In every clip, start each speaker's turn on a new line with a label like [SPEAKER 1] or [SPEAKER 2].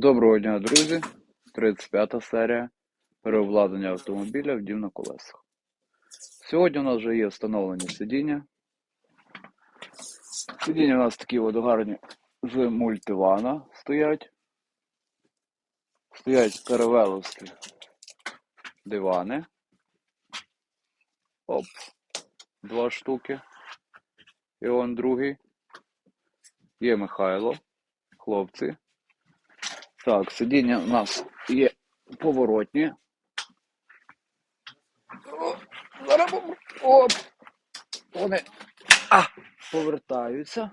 [SPEAKER 1] Доброго дня, друзі! 35 серія переобладнання автомобіля в дім на колесах. Сьогодні у нас вже є встановлені сидіння. Сидіння у нас такі от гарні з мультивана стоять. Стоять каравеловські дивани. Оп, два штуки. І он другий. Є Михайло, хлопці. Так, сидіння у нас є поворотні. Зараз! Вони а, повертаються.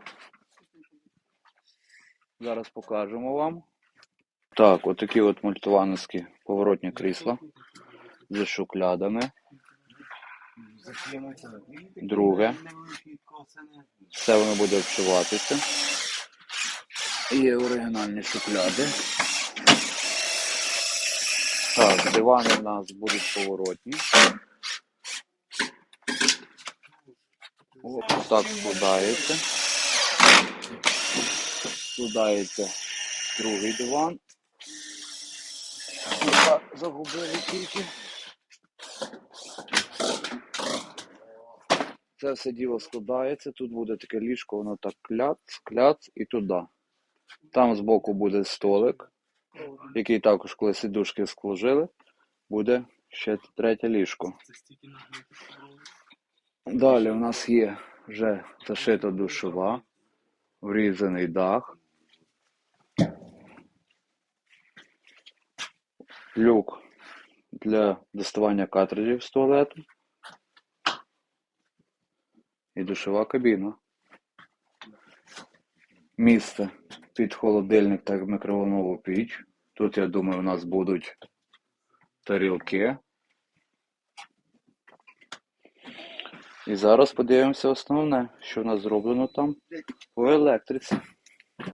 [SPEAKER 1] Зараз покажемо вам. Так, отакі от мультивановські поворотні крісла з шуклядами. Друге. Все воно буде обшиватися. Є оригінальні шукляди. Так, дивани в нас будуть поворотні. О, так складається. Складається другий диван. Загубили тільки. Це все діло складається. Тут буде таке ліжко, воно так кляц, кляц і туди. Там збоку буде столик, який також, коли сидушки склужили, буде ще третє ліжко. Далі у нас є вже зашита душова, врізаний дах, люк для доставання картриджів з туалету і душова кабіна. Місце під холодильник та микроволнову піч. Тут, я думаю, у нас будуть тарілки. І зараз подивимося основне, що у нас зроблено там по електриці.